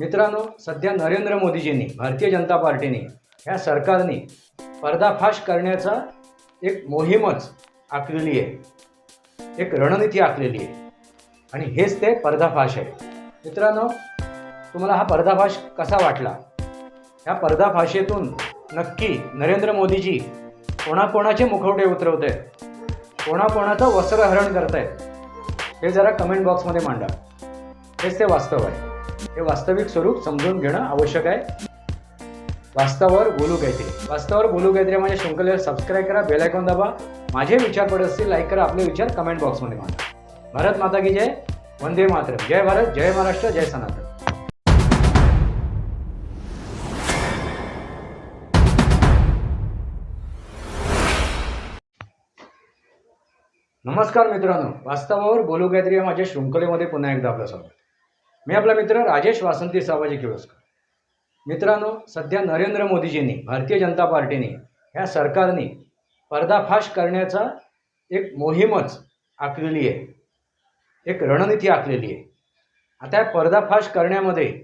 मित्रांनो सध्या नरेंद्र मोदीजींनी भारतीय जनता पार्टीने ह्या सरकारने पर्दाफाश करण्याचा एक मोहीमच आखलेली आहे. एक रणनीती आखलेली आहे. आणि हेच ते पर्दाफाश आहे. मित्रांनो तुम्हाला हा पर्दाफाश कसा वाटला? ह्या पर्दाफाशेतून नक्की नरेंद्र मोदीजी कोणाकोणाचे मुखवटे उतरवत आहेत कोणाकोणाचं वस्त्रहरण करत आहेत हे जरा कमेंट बॉक्समध्ये मांडा. हेच ते वास्तव आहे. हे वास्तविक स्वरूप समजून घेणं आवश्यक आहे. वास्तवावर बोलू काहीतरी. वास्तवावर बोलू काहीतरी माझ्या शृंखलेला सबस्क्राईब करा बेल आयकॉन दाबा. माझे विचार पडत असतील लाईक करा. आपले विचार कमेंट बॉक्समध्ये मांडा. भारत माता की जय. वंदे मातरम. जय भारत जय महाराष्ट्र जय सनातन. नमस्कार मित्रांनो. वास्तवावर बोलू काहीतरी माझ्या शृंखलेमध्ये पुन्हा एकदा आपलं स्वागत. मी आपला मित्र राजेश वासंती सावाजी किळोस्कर मित्रांनो सध्या नरेंद्र मोदीजींनी भारतीय जनता पार्टीने ह्या सरकारने पर्दाफाश करण्याचा एक मोहीमच आखलेली आहे. एक रणनीती आखलेली आहे. आता या पर्दाफाश करण्यामध्ये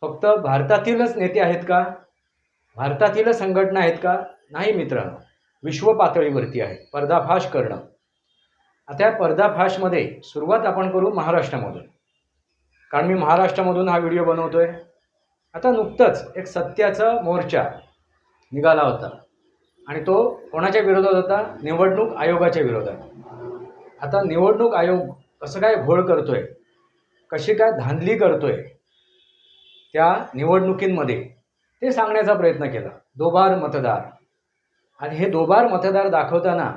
फक्त भारतातीलच नेते आहेत का? भारतातीलच संघटना आहेत का? नाही मित्रांनो. विश्व पातळीवरती आहे. पर्दाफाश करणं. आता या पर्दाफाशमध्ये सुरुवात आपण करू महाराष्ट्रामधून. कारण मी महाराष्ट्रामधून हा व्हिडिओ बनवतो आहे आता नुकतंच एक सत्याचा मोर्चा निघाला होता. आणि तो कोणाच्या विरोधात होता? निवडणूक आयोगाच्या विरोधात. आता निवडणूक आयोग कसं काय घोळ करतो आहे कशी काय धांदली आहे त्या निवडणुकींमध्ये ते सांगण्याचा प्रयत्न केला. दोबार मतदार. आणि हे दोबार मतदार दाखवताना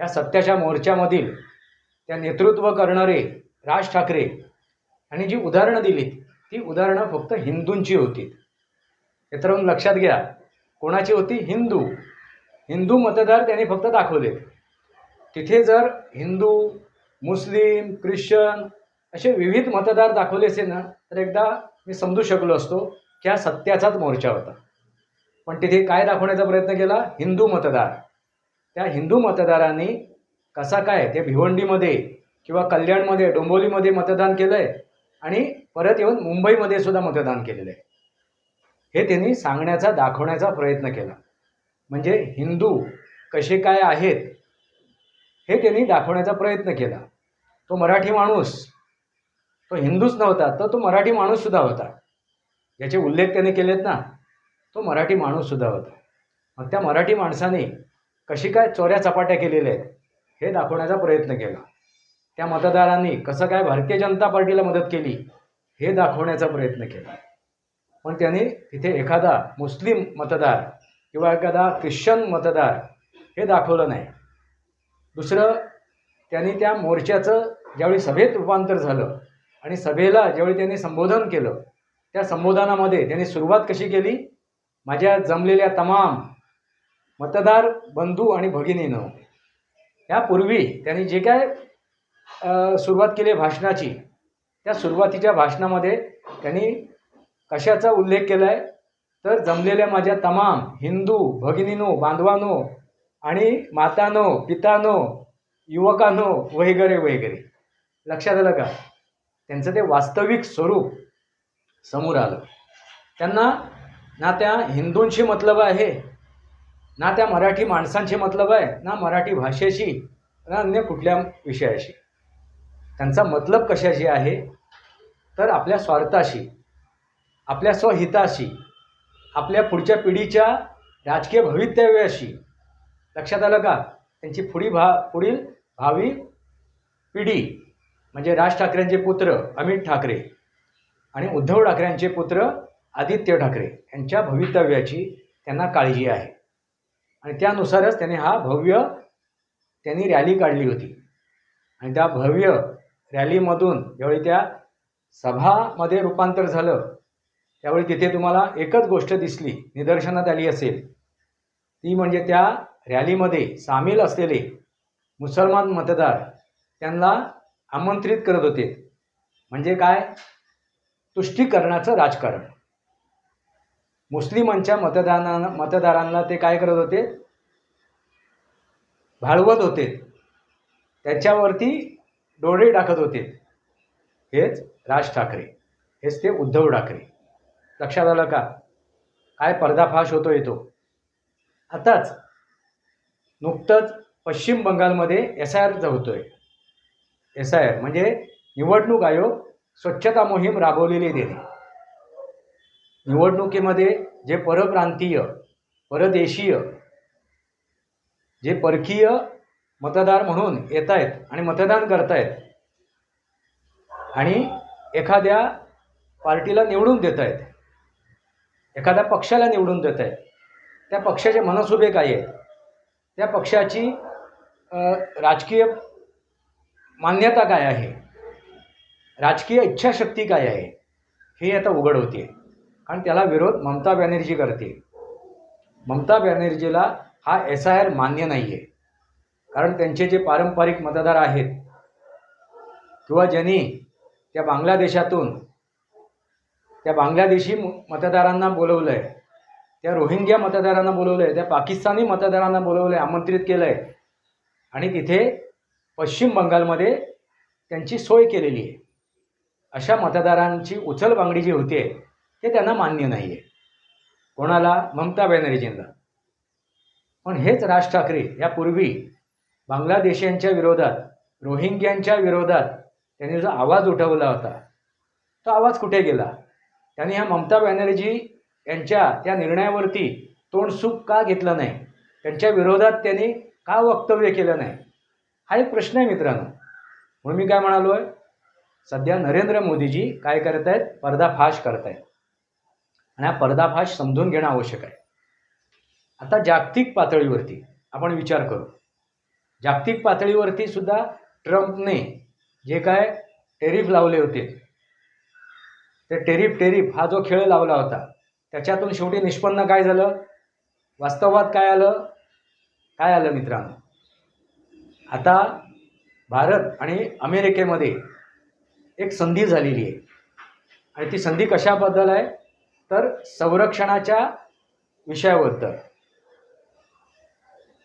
या सत्याच्या मोर्चामधील त्या नेतृत्व करणारे राज ठाकरे आणि जी उदाहरणं दिलीत ती उदाहरणं फक्त हिंदूंची होती. मित्रांनो लक्षात घ्या कोणाची होती? हिंदू. हिंदू मतदार त्यांनी फक्त दाखवले तिथे जर हिंदू मुस्लिम ख्रिश्चन असे विविध मतदार दाखवले असे ना तर एकदा मी समजू शकलो असतो की हा सत्याचाच मोर्चा होता. पण तिथे काय दाखवण्याचा प्रयत्न केला? हिंदू मतदार. त्या हिंदू मतदारांनी कसा काय ते भिवंडीमध्ये किंवा कल्याणमध्ये डोंबोलीमध्ये मतदान केलं आहे आणि परत येऊन मुंबईमध्ये सुद्धा मतदान केलेलं आहे. हे त्यांनी सांगण्याचा दाखवण्याचा प्रयत्न केला. म्हणजे हिंदू कसे काय आहेत हे त्यांनी दाखवण्याचा प्रयत्न केला. तो मराठी माणूस तो हिंदूच नव्हता तर तो मराठी माणूससुद्धा होता. ज्याचे उल्लेख त्याने केलेत ना तो मराठी माणूससुद्धा होता. मग त्या मराठी माणसाने कशी काय चोऱ्या चपाट्या केलेल्या आहेत हे दाखवण्याचा प्रयत्न केला. त्या मतदारांनी कसं काय भारतीय जनता पार्टीला मदत केली हे दाखवण्याचा प्रयत्न केला. पण त्यांनी तिथे एखादा मुस्लिम मतदार किंवा एखादा ख्रिश्चन मतदार हे दाखवलं नाही. दुसरं त्यांनी त्या मोर्चाचं ज्यावेळी सभेत रूपांतर झालं आणि सभेला ज्यावेळी त्यांनी संबोधन केलं त्या संबोधनामध्ये त्यांनी सुरुवात कशी केली? माझ्या जमलेल्या तमाम मतदार बंधू आणि भगिनीनं यापूर्वी त्यांनी जे काय सुरुवात केली आहे भाषणाची. त्या सुरुवातीच्या भाषणामध्ये त्यांनी कशाचा उल्लेख केला आहे तर जमलेल्या माझ्या तमाम हिंदू भगिनीनो बांधवानो आणि मातानो पितानो युवकानो वगैरे वगैरे. लक्षात आलं का? त्यांचं ते वास्तविक स्वरूप समोर आलं. त्यांना ना त्या हिंदूंशी मतलब आहे ना त्या मराठी माणसांशी मतलब आहे ना मराठी भाषेशी ना अन्य कुठल्या विषयाशी. त्यांचा मतलब कशाशी आहे? तर आपल्या स्वार्थाशी आपल्या स्वहिताशी आपल्या पुढच्या पिढीच्या राजकीय भवितव्याशी. लक्षात आलं का? त्यांची पुढी भा पुढील भावी पिढी म्हणजे राज ठाकरेंचे पुत्र अमित ठाकरे आणि उद्धव ठाकरेंचे पुत्र आदित्य ठाकरे यांच्या भवितव्याची त्यांना काळजी आहे. आणि त्यानुसारच त्यांनी हा भव्य त्यांनी रॅली काढली होती. आणि त्या भव्य रॅलीमधून ज्यावेळी त्या सभामध्ये रूपांतर झालं त्यावेळी तिथे तुम्हाला एकच गोष्ट दिसली निदर्शनात आली असेल. ती म्हणजे त्या रॅलीमध्ये सामील असलेले मुसलमान मतदार त्यांना आमंत्रित करत होते. म्हणजे काय? तुष्टीकरणाचं राजकारण. मुस्लिमांच्या मतदाना मतदारांना ते काय करत होते? भाळवत होते. त्याच्यावरती डोळे टाकत होते. हेच राज ठाकरे. हेच ते उद्धव ठाकरे. लक्षात आलं का? काय पर्दाफाश होतो येतो आताच नुकतंच पश्चिम बंगालमध्ये एस आय आरचा होतो आहे एस आय आर म्हणजे निवडणूक आयोग स्वच्छता मोहीम राबवलेली देणे निवडणुकीमध्ये जे परप्रांतीय परदेशीय जे परकीय मतदार म्हणून येत आहेत आणि मतदान करतायत. आणि एखाद्या पार्टीला निवडून देत आहेत एखाद्या पक्षाला निवडून देत आहेत त्या पक्षाचे मनसुबे काय आहेत? त्या पक्षाची राजकीय मान्यता काय आहे? राजकीय इच्छाशक्ती काय आहे? हे आता उघड होते. कारण त्याला विरोध ममता बॅनर्जी करते. ममता बॅनर्जीला हा एस आय आर मान्य नाही आहे कारण त्यांचे जे पारंपरिक मतदार आहेत किंवा ज्यांनी त्या बांगलादेशातून त्या बांगलादेशी मतदारांना बोलवलं आहे त्या रोहिंग्या मतदारांना बोलवलं आहे त्या पाकिस्तानी मतदारांना बोलवलं आहे आमंत्रित केलं आहे आणि तिथे पश्चिम बंगालमध्ये त्यांची सोय केलेली आहे. अशा मतदारांची उचलबांगडी जी होते ते त्यांना मान्य नाही आहे कोणाला? ममता बॅनर्जींना. पण हेच राज ठाकरे यापूर्वी बांगलादेशांच्या विरोधात रोहिंग्यांच्या विरोधात त्यांनी जो आवाज उठवला होता तो आवाज कुठे गेला? त्यांनी ह्या ममता बॅनर्जी यांच्या त्या निर्णयावरती तोंडसूप का घेतलं नाही? त्यांच्या विरोधात त्यांनी का वक्तव्य केलं नाही? हा एक प्रश्न आहे मित्रांनो. म्हणून मी काय म्हणालो आहे सध्या नरेंद्र मोदीजी काय करत आहेत पर्दाफाश करत आहेत आणि हा पर्दाफाश समजून घेणं आवश्यक आहे. आता जागतिक पातळीवरती आपण विचार करू. जागतिक पातळीवरती सुद्धा ट्रम्पने जे काय टेरिफ लावले होते. ते टेरिफ टेरिफ हा जो खेळ लावला होता त्याच्यातून शेवटी निष्पन्न काय झालं? वास्तवात काय आलं? काय आलं मित्रांनो? आता भारत आणि अमेरिकेमध्ये एक संधी झालेली आहे. आणि ती संधी कशाबद्दल आहे? तर संरक्षणाच्या विषयाबद्दल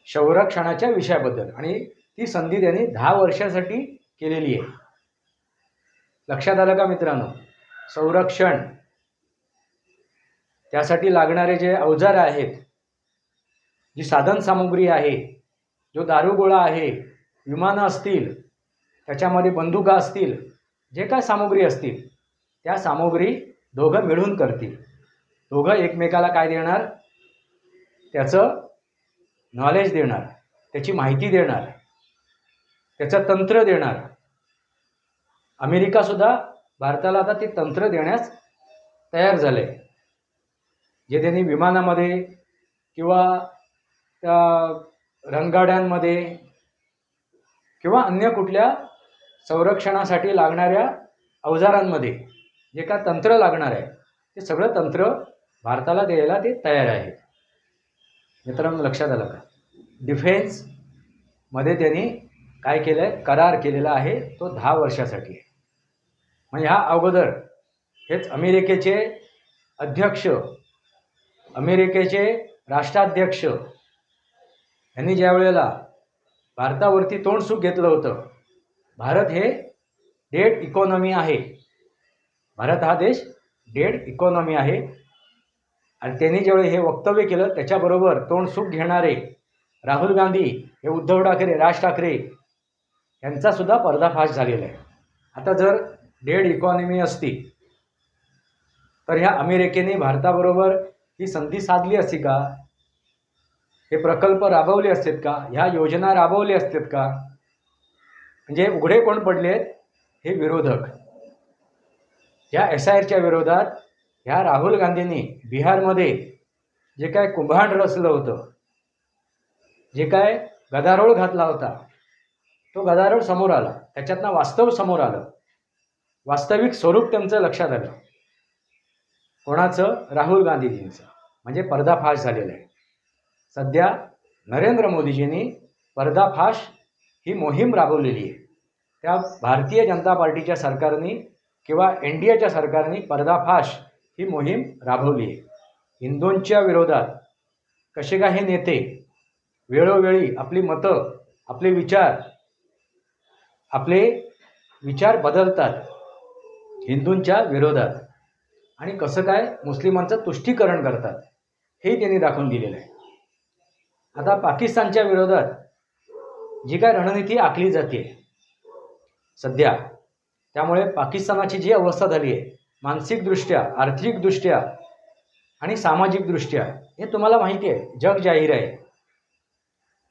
संरक्षणाच्या विषयाबद्दल. आणि ती संधी त्यांनी दहा वर्षासाठी केलेली आहे. लक्षात आलं का मित्रांनो? संरक्षण. त्यासाठी लागणारे जे अवजार आहेत जी साधनसामुग्री आहे जो दारुगोळा आहे विमानं असतील त्याच्यामध्ये बंदुका असतील जे काय सामुग्री असतील त्या सामुग्री दोघं मिळून करतील. दोघं एकमेकाला काय देणार? त्याचं नॉलेज देणार त्याची माहिती देणार त्याचं तंत्र देणार. अमेरिकासुद्धा भारताला आता ते तंत्र देण्यास तयार झालं आहे जे त्यांनी विमानामध्ये किंवा त्या रणगाड्यांमध्ये किंवा अन्य कुठल्या संरक्षणासाठी लागणाऱ्या अवजारांमध्ये जे काय तंत्र लागणार आहे ते सगळं तंत्र भारताला द्यायला ते तयार आहे. मित्रांनो लक्षात आलं का? डिफेन्समध्ये त्यांनी काय केलं आहे करार केलेला आहे तो दहा वर्षासाठी आहे. म्हणजे ह्या अगोदर हेच अमेरिकेचे अध्यक्ष अमेरिकेचे राष्ट्राध्यक्ष यांनी ज्या वेळेला भारतावरती तोंडसुख घेतलं होतं भारत हे डेड इकॉनॉमी आहे. भारत हा देश डेड इकॉनॉमी आहे. आणि त्यांनी जेवढे हे वक्तव्य केलं त्याच्याबरोबर तोंड सुख घेणारे राहुल गांधी हे उद्धव ठाकरे राज ठाकरे यांचासुद्धा पर्दाफाश झालेला आहे. आता जर डेड इकॉनॉमी असती तर ह्या अमेरिकेने भारताबरोबर ही संधी साधली असती का? हे प्रकल्प राबवले असतात का? ह्या योजना राबवल्या असतात का? म्हणजे उघडे कोण पडले हे विरोधक. या एस आय आरच्या विरोधात ह्या राहुल गांधींनी बिहारमध्ये जे काय कुंभांड रचलं होतं जे काय गदारोळ घातला होता तो गदारोळ समोर आला. त्याच्यातनं वास्तव समोर आलं. वास्तविक स्वरूप त्यांचं लक्षात आलं. कोणाचं? राहुल गांधीजींचं. म्हणजे पर्दाफाश झालेला आहे. सध्या नरेंद्र मोदीजींनी पर्दाफाश ही मोहीम राबवलेली आहे. त्या भारतीय जनता पार्टीच्या सरकारने किंवा एन डी एच्या सरकारने पर्दाफाश ही मोहीम राबवली. आहे हिंदूंच्या विरोधात कसे काय हे नेते वेळोवेळी आपली मतं आपले विचार आपले विचार बदलतात हिंदूंच्या विरोधात आणि कसं काय मुस्लिमांचं तुष्टीकरण करतात हे त्यांनी दाखवून दिलेलं आहे. आता पाकिस्तानच्या विरोधात जी काय रणनीती आखली जाते सध्या त्यामुळे पाकिस्तानाची जी अवस्था झाली आहे मानसिकदृष्ट्या आर्थिकदृष्ट्या आणि सामाजिकदृष्ट्या हे तुम्हाला माहिती आहे जग जाहीर आहे.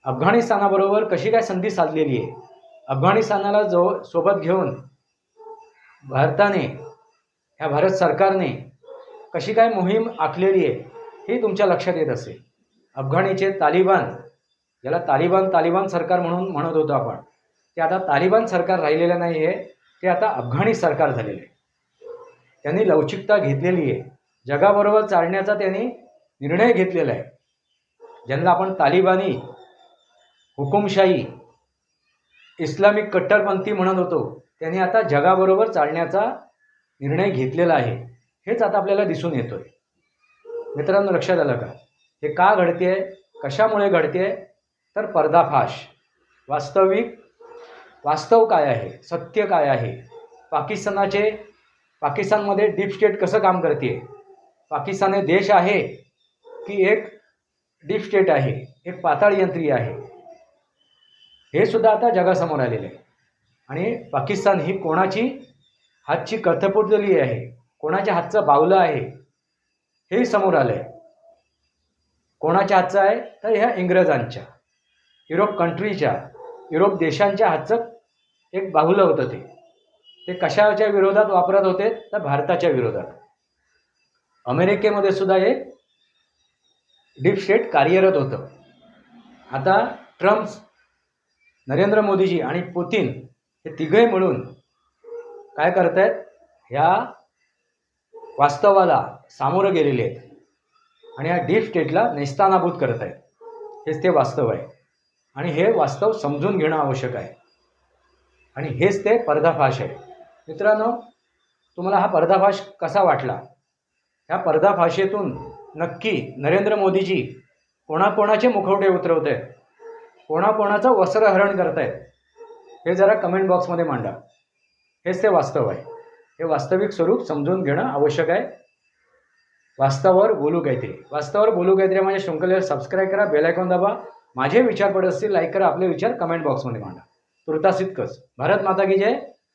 अफगाणिस्तानाबरोबर कशी काय संधी साधलेली आहे? अफगाणिस्तानाला जवळ सोबत घेऊन भारताने ह्या भारत सरकारने कशी काय मोहीम आखलेली आहे हे तुमच्या लक्षात येत असेल. अफगाणीचे तालिबान ज्याला तालिबान तालिबान सरकार म्हणून म्हणत होतो आपण. ते आता तालिबान सरकार राहिलेलं नाही आहे ते आता अफगाणी सरकार झालेलं आहे. त्यांनी लवचिकता घेतलेली आहे. जगाबरोबर चालण्याचा त्यांनी निर्णय घेतलेला आहे. ज्यांना आपण तालिबानी हुकुमशाही इस्लामिक कट्टरपंथी म्हणत होतो त्यांनी आता जगाबरोबर चालण्याचा निर्णय घेतलेला आहे. हेच आता आपल्याला दिसून येतो आहे मित्रांनो लक्षात आलं का? हे का घडते कशामुळे घडते तर पर्दाफाश. वास्तविक वास्तव काय आहे? सत्य काय आहे? पाकिस्तानाचे पाकिस्तानमध्ये डीप स्टेट कसं काम करते? पाकिस्तान हे देश आहे की एक डीप स्टेट आहे एक पाताळ यंत्री आहे. हे सुद्धा आता जगासमोर आलेलं आहे. आणि पाकिस्तान ही कोणाची हातची कथपुतली आहे? कोणाच्या हातचं बावलं आहे? हेही समोर आलं आहे कोणाच्या हातचं आहे? तर ह्या इंग्रजांच्या युरोप कंट्रीच्या युरोप देशांच्या हातचं एक बाहुलं होतं ते. ते कशाच्या विरोधात वापरत होते? तर भारताच्या विरोधात. अमेरिकेमध्ये सुद्धा एक डीप स्टेट कार्यरत होतं. आता ट्रम्प नरेंद्र मोदीजी आणि पुतीन हे तिघे मिळून काय करत आहेत ह्या वास्तवाला सामोरं गेलेले आहेत. आणि या डीप स्टेटला नेस्तानाभूत करत आहेत हेच ते वास्तव आहे. आणि हे वास्तव समजून घेणं आवश्यक आहे. आणि हेच ते पर्दाफाश आहे. मित्रांनो तुम्हाला हा पर्दाफाश कसा वाटला? ह्या पर्दाफाशेतून नक्की नरेंद्र मोदीजी कोणाकोणाचे मुखवटे उतरवत आहेत कोणाकोणाचं वस्त्रहरण करत आहेत हे जरा कमेंट बॉक्समध्ये मांडा. हेच ते वास्तव आहे. हे वास्तविक स्वरूप समजून घेणं आवश्यक आहे. वास्तवावर बोलू काहीतरी. वास्तवावर बोलू काहीतरी माझ्या शृंखलेला सबस्क्राईब करा बेलायकॉन दाबा. माझे विचार पडत असतील लाईक करा. आपले विचार कमेंट बॉक्समध्ये मांडा. तुर्तास इतकंच. भारत माता की जय.